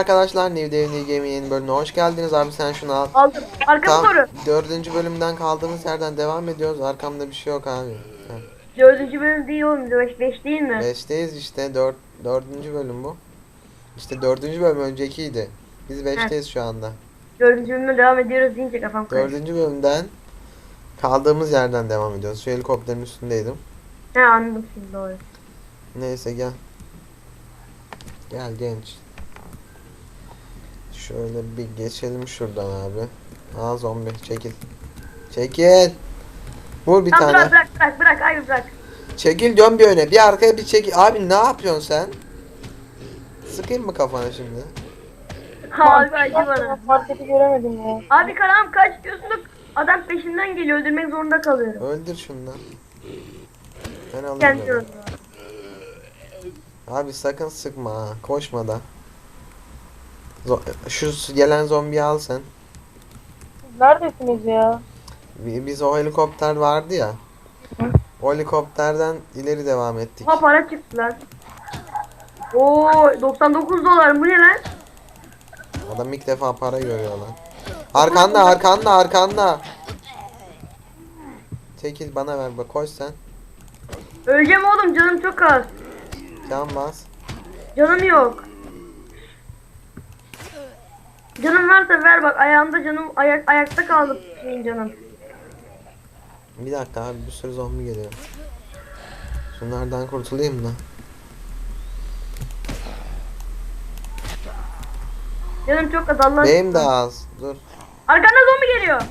arkadaşlar New Day New Game'in yeni bölümüne hoş geldiniz abi sen şunu al. Aldım. Arkamı Tam koru. dördüncü bölümden kaldığımız yerden devam ediyoruz. Arkamda bir şey yok abi. Dördüncü bölüm değil oğlum. Beş, beş değil mi? Beşteyiz işte. Dört, dördüncü bölüm bu. İşte dördüncü bölüm öncekiydi. Biz beşteyiz şu anda. Dördüncü bölüme devam ediyoruz deyince kafam karıştı. Dördüncü bölümden kaldığımız yerden devam ediyoruz. Şu helikopterin üstündeydim. He anladım şimdi doğru. Neyse gel. Gel genç. Şöyle bir geçelim şuradan abi. Aa zombi çekil. Çekil. Vur bir Tamam tane. bırak bırak bırak bırak abi bırak. Çekil dön bir öne. Bir arkaya bir çekil. Abi ne yapıyorsun sen? Sıkayım mı kafana şimdi? Abi acı bana. Marketi göremedim ya. Abi karam kaç diyorsun adam peşinden geliyor öldürmek zorunda kalıyorum. Öldür şundan. Ben yoluna. Abi sakın sıkma ha. Koşma da. Zo- şu gelen zombiyi al sen. Neredesiniz ya? Bi- Biz o helikopter vardı ya. O helikopterden ileri devam ettik. Ha para çıktı lan. Oo 99 dolar bu ne lan? Adam ilk defa para görüyor lan. Arkanda arkanda arkanda. Çekil bana ver bak koş sen. Öleceğim oğlum canım çok az. Can bas. Canım yok. Canım varsa ver bak ayağımda canım ayak ayakta kaldı şeyin canım. Bir dakika abi bir sürü zombi geliyor. Şunlardan kurtulayım da. Canım çok az Allah. Benim de az. Dur. Arkanda zombi geliyor.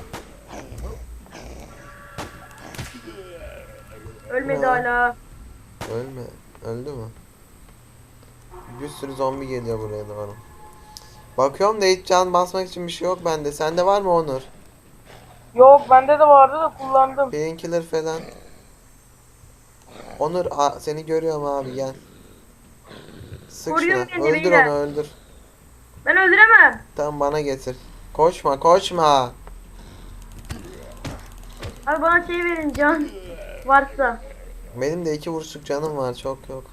Ölmedi Ya. hala. Ölme. Öldü mü? Bir sürü zombi geliyor buraya doğru. Bakıyorum da hiç can basmak için bir şey yok bende. Sende var mı Onur? Yok bende de vardı da kullandım. Painkiller falan. Onur a- seni görüyorum abi gel. Sık Koruyorum şuna. Öldür onu öldür. Ben öldüremem. Tamam bana getir. Koşma koşma. Abi bana şey verin can. Varsa. Benim de iki vuruşluk canım var çok yok.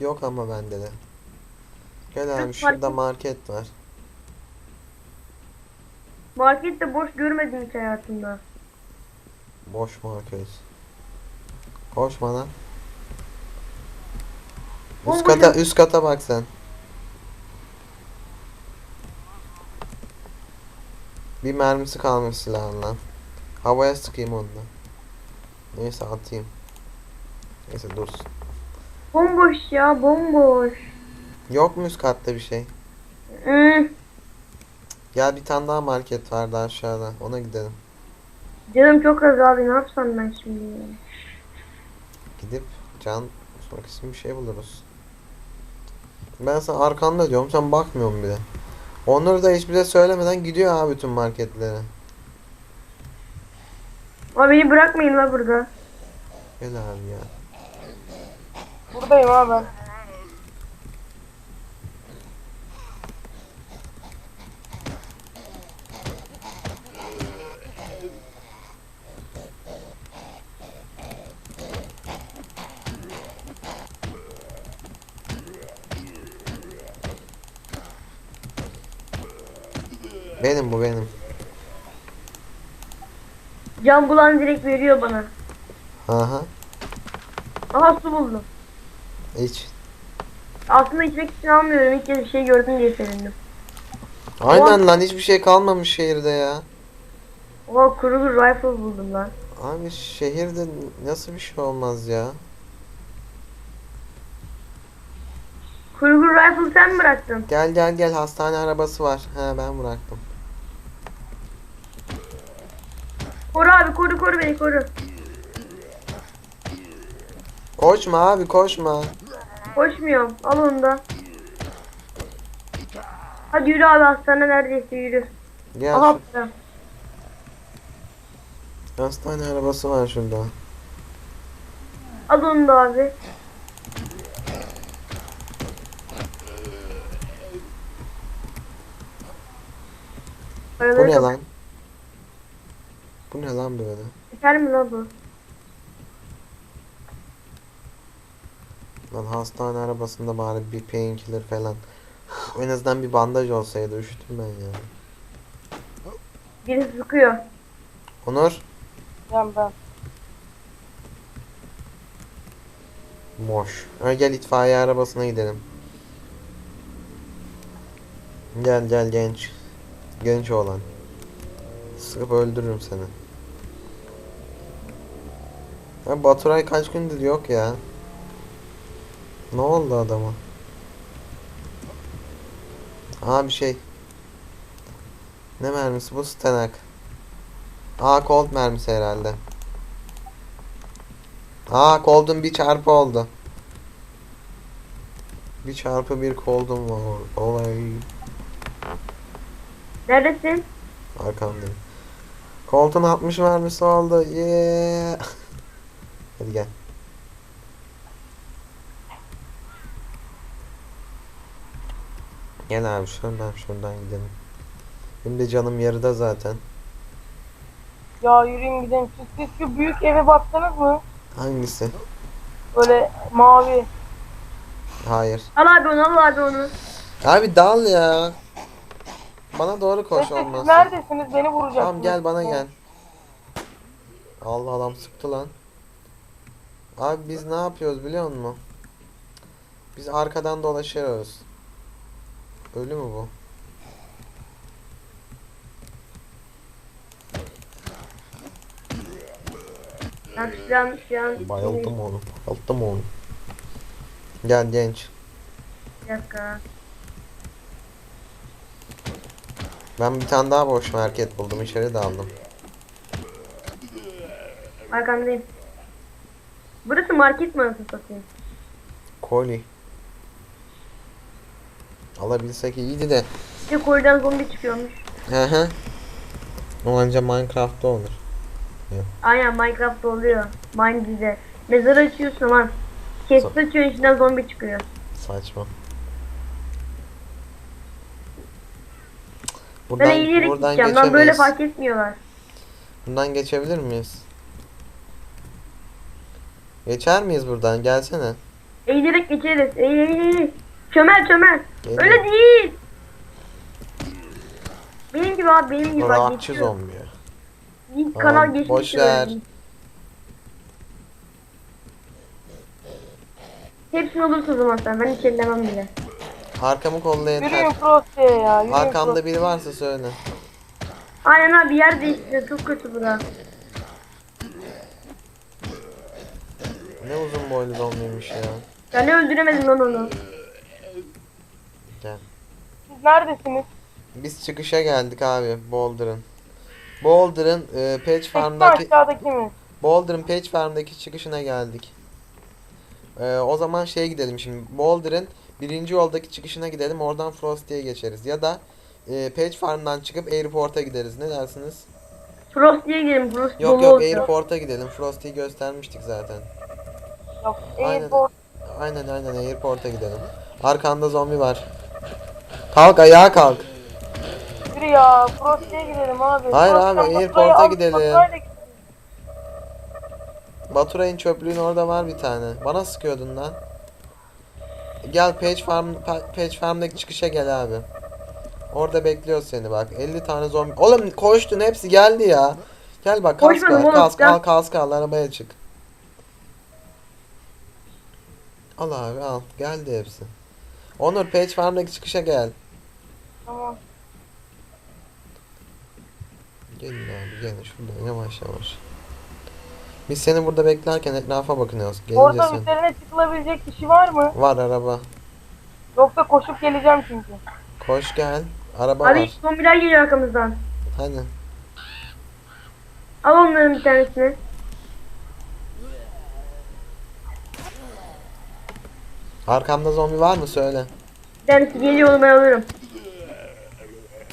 Yok ama bende de. Gel abi Market- şurada market var. Markette boş görmedim hiç hayatımda. Boş market. Koşma lan. Üst Oğlum kata hocam- üst kata bak sen. Bir mermisi kalmış silahın lan. Havaya sıkayım onunla. Neyse atayım. Neyse dursun. Bomboş ya bomboş. Yok mu üst katta bir şey? Hmm. Gel bir tane daha market vardı aşağıda. Ona gidelim. Canım çok az abi ne yapsam ben şimdi ya? Gidip can için bir şey buluruz. Ben sana arkanda diyorum sen bakmıyorsun bile. Onur da hiçbir şey söylemeden gidiyor abi bütün marketlere. Ama beni bırakmayın la burada. Gel abi ya. Buradayım ha ben. Benim bu benim. Can bulan direkt veriyor bana. Aha. Aha su buldum. Hiç. Aslında içmek için almıyorum. İlk kez bir şey gördüm diye sevindim. Aynen lan hiçbir şey kalmamış şehirde ya. Oha kuru bir rifle buldum lan. Abi şehirde nasıl bir şey olmaz ya. Bir rifle sen mi bıraktın? Gel gel gel hastane arabası var. He ben bıraktım. Koru abi koru koru beni koru. Koşma abi koşma. Koşmuyorum. Al onu da. Hadi yürü abi hastane neredeyse yürü. Gel Aha. şu hastane arabası var şurada. Al onu da abi. Bu ne lan? Bu ne lan böyle? Yeter mi lan bu? Lan hastane arabasında bari bir painkiller falan. En azından bir bandaj olsaydı üşüttüm ben ya. Birisi sıkıyor. Onur. Ben ben. Boş. Ha, gel itfaiye arabasına gidelim. Gel gel genç. Genç oğlan. Sıkıp öldürürüm seni. Ha, Baturay kaç gündür yok ya. Ne oldu adama? Aa bir şey. Ne mermisi bu stanak. Aa Colt mermisi herhalde. Aa Cold'un bir çarpı oldu. Bir çarpı bir Cold'un var. Olay Neredesin? arkamdayım. Colt'un 60 mermisi oldu. Yeah. Hadi gel. Gel abi şuradan şuradan gidelim. Benim de canım yarıda zaten. Ya yürüyün gidelim. Siz, siz şu büyük eve baktınız mı? Hangisi? Böyle mavi. Hayır. Al abi onu al abi onu. Abi dal ya. Bana doğru koş siz olmaz. neredesiniz? Beni vuracaksınız. Tamam gel bana gel. Allah adam sıktı lan. Abi biz ne yapıyoruz biliyor musun? Biz arkadan dolaşıyoruz. Ölü mü bu? An şu an. Bayıldım onu. Bayıldım onu. Gel genç. Bir dakika. Ben bir tane daha boş market buldum. İçeri daldım. Arkamdayım. Burası market mi anasını satayım? Koli. Alabilsek iyiydi de. İşte koydan zombi çıkıyormuş. Hı hı. O anca Minecraft'ta olur. Aynen Minecraft'ta oluyor. Minecraft'de. Mezarı açıyorsun lan. Chest açıyorsun içinden zombi çıkıyor. Saçma. Ben Buradan, eğilerek buradan gideceğim lan böyle fark etmiyorlar. Buradan geçebilir miyiz? Geçer miyiz buradan? Gelsene. Eğilerek geçeriz. Eğil eğil eğil. Çömel çömel. Geliyor. Öyle değil. Benim gibi abi benim gibi bak Rockçı geçiyor. zombi. Tamam, kanal geçmiş. boş ver. Hepsini olursa o zaman sen. Ben hiç ellemem bile. Arkamı kolla Yürüyün yeter. Frost'e ya. Yürüyün Arkamda biri varsa söyle. Aynen abi yer değiştiriyor. Çok kötü bura. Ne uzun boylu zombiymiş ya. Ben de öldüremedim lan onu. Gel. Siz neredesiniz? Biz çıkışa geldik abi Boulder'ın. Boulder'ın e, Patch Farmdaki... Aşağıdaki mi? Boulder'ın Patch Farm'daki çıkışına geldik. E, o zaman şeye gidelim şimdi. Boulder'ın birinci yoldaki çıkışına gidelim. Oradan Frosty'ye geçeriz. Ya da e, Patch Farm'dan çıkıp Airport'a gideriz. Ne dersiniz? Frost diye gidelim. Frost Yok yok olacak. Airport'a gidelim. Frosty'yi göstermiştik zaten. Yok. Aynen. Airport. Aynen aynen Airport'a gidelim. Arkanda zombi var. Kalk ayağa kalk. Yürü ya. Frost'e gidelim abi. Hayır Frost'tan abi, Airport'a gidelim. Baturay'ın çöplüğün orada var bir tane. Bana sıkıyordun lan. Gel Page Farm Pa- Page Farm'daki çıkışa gel abi. Orada bekliyor seni bak. 50 tane zombi. Oğlum koştun hepsi geldi ya. Gel bak kask al, kask al, kask al arabaya çık. Al abi al. Geldi hepsi. Onur Page Farm'daki çıkışa gel. Tamam. Gelin abi gelin şuradan yavaş yavaş. Biz seni burada beklerken etrafa bakınıyoruz. Gelince Orada sen. üzerine çıkılabilecek kişi var mı? Var araba. Yoksa koşup geleceğim çünkü. Koş gel. Araba Abi var. zombiler geliyor arkamızdan. Hani. Al onların bir tanesini. Arkamda zombi var mı söyle. Bir tanesi geliyor onu ben alırım.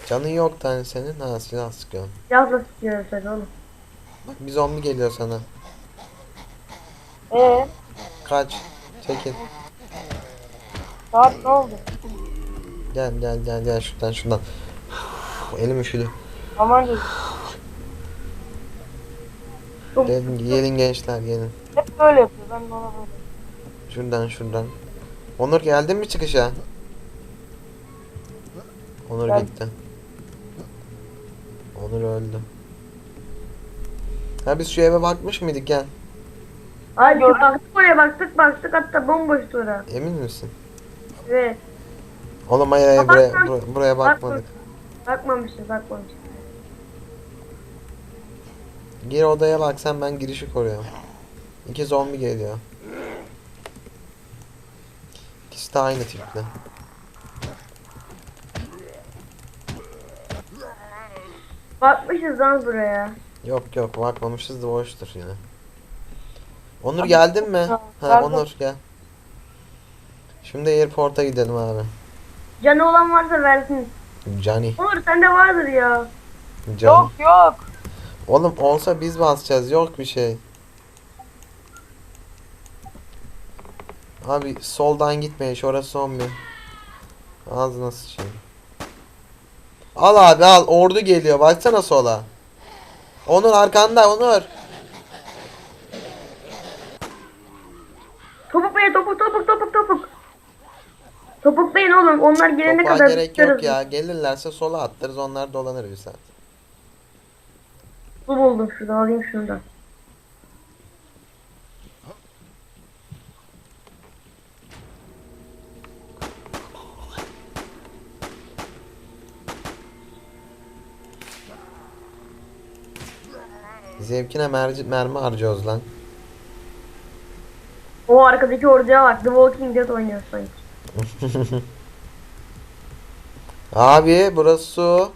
Canın yok tane senin. Ha silah sıkıyorsun. Silahla sıkıyoruz tabii oğlum. Bak bir zombi geliyor sana. Ee, Kaç. Çekil. saat ne oldu? Gel gel gel gel şuradan şuradan. Elim üşüdü. Aman. Çok Gelin, gelin gençler gelin. Hep böyle yapıyor. Ben de ona böyle. Şuradan şuradan. Onur geldin mi çıkışa? Onur Ben- gitti. Onur öldü. Ha biz şu eve bakmış mıydık gel. Ay baktık oraya baktık baktık hatta bomboştu orası. Emin misin? Evet. Oğlum hayır hayır buraya, bakma. bur- buraya bakmadık. Bakmamışız bakmamışız. Gir odaya bak sen ben girişi koruyorum. İki zombi geliyor. İkisi de aynı tipli. Bakmışız lan buraya. Yok yok bakmamışız da boştur yine. Onur geldin mi? Ha, Ha geldim. Onur gel. Şimdi airport'a gidelim abi. Canı olan varsa versin. Johnny. Olur sende vardır ya. Johnny. Yok yok. Oğlum olsa biz basacağız. Yok bir şey. Abi soldan gitmeyin. Şurası zombi. Ağzına sıçayım. Al abi al. Ordu geliyor. Baksana sola. Onur arkanda Onur. Topuklayın topuk topuk topuk topuk. Topuklayın oğlum onlar gelene Topa kadar gerek yok tutarız. ya. Gelirlerse sola attırız. Onlar dolanır bir saat. Su buldum şurada alayım şunu da. Zevkine merci, mermi harcıyoruz lan. O arkadaki orduya bak. The Walking Dead oynuyor sanki. Abi burası su.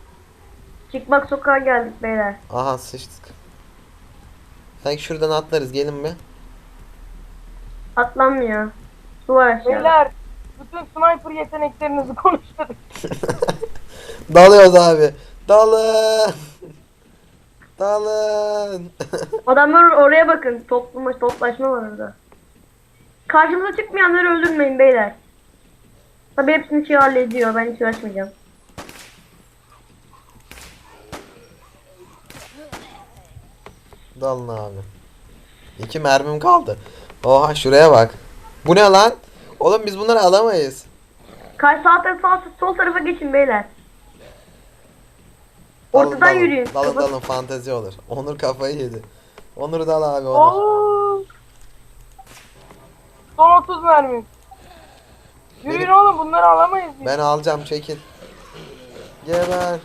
Çıkmak sokağa geldik beyler. Aha sıçtık. Sanki şuradan atlarız. Gelin mi? Atlanmıyor. Su var aşağıda. Beyler bütün sniper yeteneklerinizi konuştuk. Dalıyoruz abi. Dalın. Dalın. Adamlar oraya bakın. Topluma, toplaşma var orada. Karşımıza çıkmayanları öldürmeyin beyler. Tabi hepsini şey hallediyor. Ben hiç uğraşmayacağım. Dalın abi. İki mermim kaldı. Oha şuraya bak. Bu ne lan? Oğlum biz bunları alamayız. Karşı sağ taraf, sağ, sol tarafa geçin beyler. Ortadan dalın. yürüyün. Dalın dalın fantezi olur. Onur kafayı yedi. Onur dal abi Onur. Oo. Son 30 mermi. Yürüyün Benim- oğlum bunları alamayız biz. Ben alacağım çekil. Geber.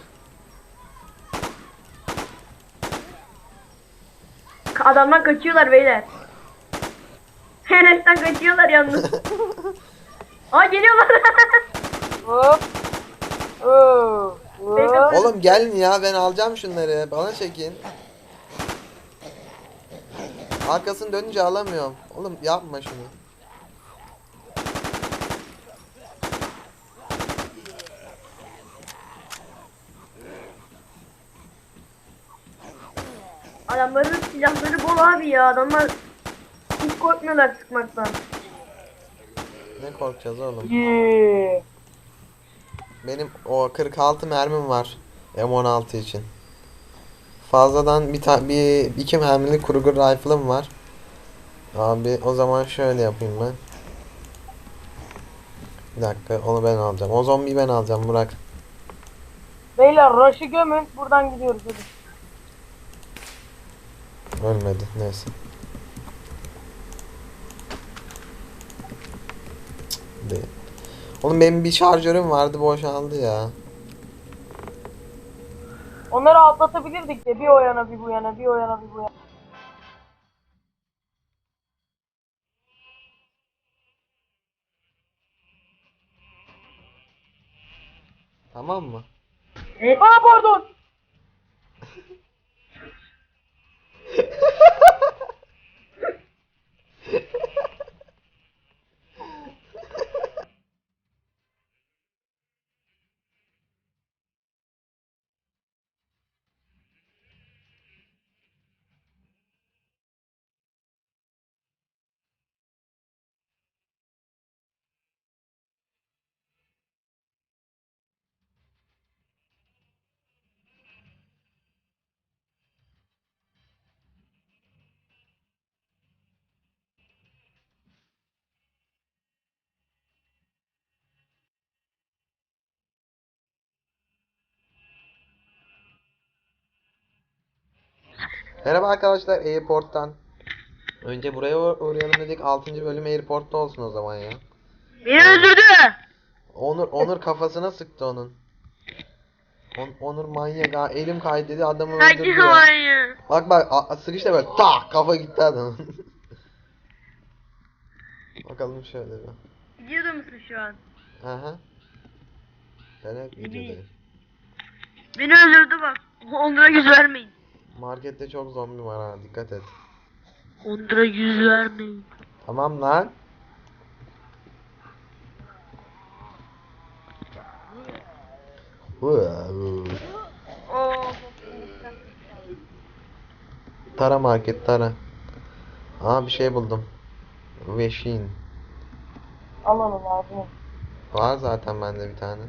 Adamlar kaçıyorlar beyler. Enes'ten kaçıyorlar yalnız. Aa geliyorlar. Hop. Oo. Hop. Oğlum gelin ya ben alacağım şunları. Bana çekin. Arkasını dönünce alamıyorum. Oğlum yapma şunu. Adamların silahları bol abi ya. Adamlar hiç korkmuyorlar sıkmaktan. Ne korkacağız oğlum? Yeah. Benim o 46 mermim var. M16 için. Fazladan bir ta bir iki mermili Kruger rifle'ım var. Abi o zaman şöyle yapayım ben. Bir dakika onu ben alacağım. O zombiyi ben alacağım Burak. Beyler rush'ı gömün. Buradan gidiyoruz hadi. Ölmedi neyse. Cık, Değil. Oğlum benim bir şarjörüm vardı boşaldı ya. Onları atlatabilirdik de bir o yana bir bu yana bir o yana bir bu yana. Tamam mı? Evet. Aa pardon. Merhaba arkadaşlar Airport'tan. Önce buraya uğ- uğrayalım dedik. 6. bölüm Airport'ta olsun o zaman ya. Beni öldürdü. Onur Onur kafasına sıktı onun. On- Onur manyak ha elim kaydı dedi adamı öldürdü ya. ya. Bak bak a- sıkıştı böyle tak kafa gitti adamın. Bakalım şöyle bir. Videoda mısın şu an? Aha. Ben hep videodayım. Beni öldürdü bak. Onlara yüz vermeyin. Markette çok zombi var ha dikkat et. Onlara yüz vermeyin. Tamam lan. Tara market tara. Aa bir şey buldum. Veşin. Al onu lazım. Var zaten bende bir tane.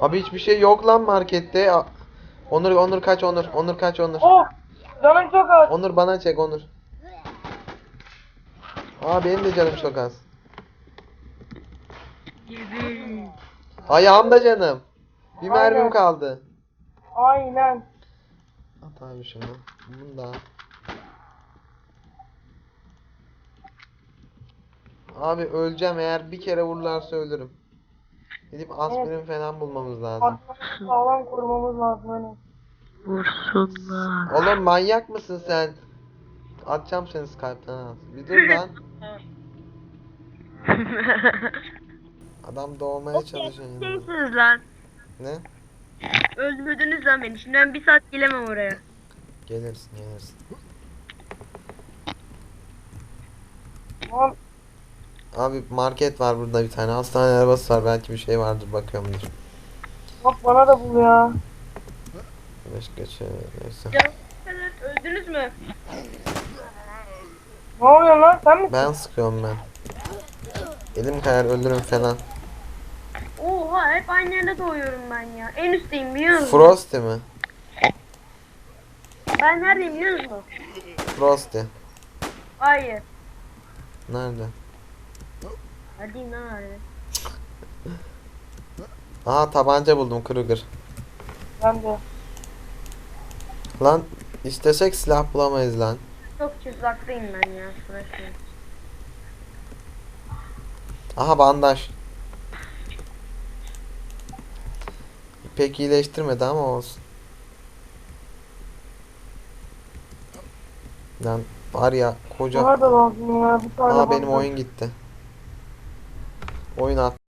Abi hiçbir şey yok lan markette. Onur Onur kaç Onur. Onur kaç Onur. Oh! Canım çok az. Onur bana çek Onur. Aa benim de canım çok az. Gibi. Ayağımda canım. Bir mermim Aynen. kaldı. Aynen. At abi şunu. Bunu da. Abi öleceğim eğer bir kere vururlarsa ölürüm. Gidip aspirin falan bulmamız lazım. Sağlam korumamız lazım hani. Vursunlar. Oğlum manyak mısın sen? Atacağım seni Skype'tan ha. Bir dur lan. Adam doğmaya çalışıyor. Şeysiniz lan. Ne? Öldürdünüz lan beni. Şimdi ben bir saat gelemem oraya. Gelirsin gelirsin. Tamam. Abi market var burada bir tane. Hastane arabası var. Belki bir şey vardır bakıyorum dur. Bak bana da bul ya. Başka şey neyse. Öldünüz mü? Ne oluyor lan sen misin? Ben sıkıyorum ben. Elim kayar ölürüm falan. Oha hep aynı yerde doğuyorum ben ya. En üstteyim biliyor musun? Frosty mi? ben neredeyim biliyor musun? Frosty. Hayır. Nerede? Hadi lan hadi. Aha tabanca buldum Kruger. Ben de. Lan istesek silah bulamayız lan. Çok uzaktayım ben ya. Burası. Aha bandaj. Pek iyileştirmedi ama olsun. Lan var ya koca. Da lazım ya. Bir tane Aa benim bul. oyun gitti. Oyun at.